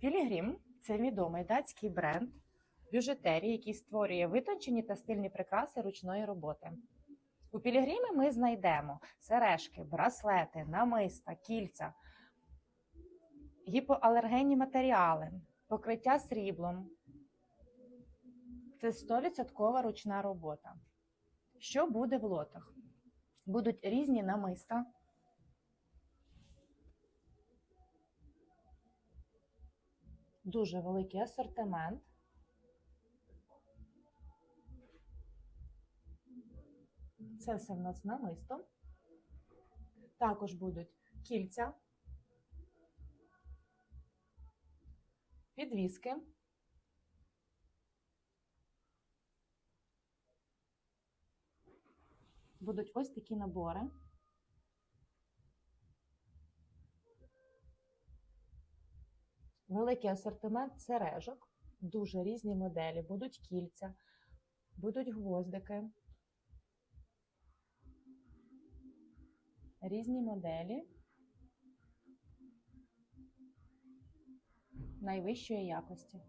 Пілігрім це відомий датський бренд бюджетерії, який створює витончені та стильні прикраси ручної роботи. У Пілігримі ми знайдемо сережки, браслети, намиста, кільця, гіпоалергенні матеріали, покриття сріблом. Це 100% ручна робота. Що буде в лотах? Будуть різні намиста. Дуже великий асортимент. Це все в нас намисто. Також будуть кільця, підвіски. Будуть ось такі набори. Великий асортимент сережок, дуже різні моделі. Будуть кільця, будуть гвоздики. Різні моделі найвищої якості.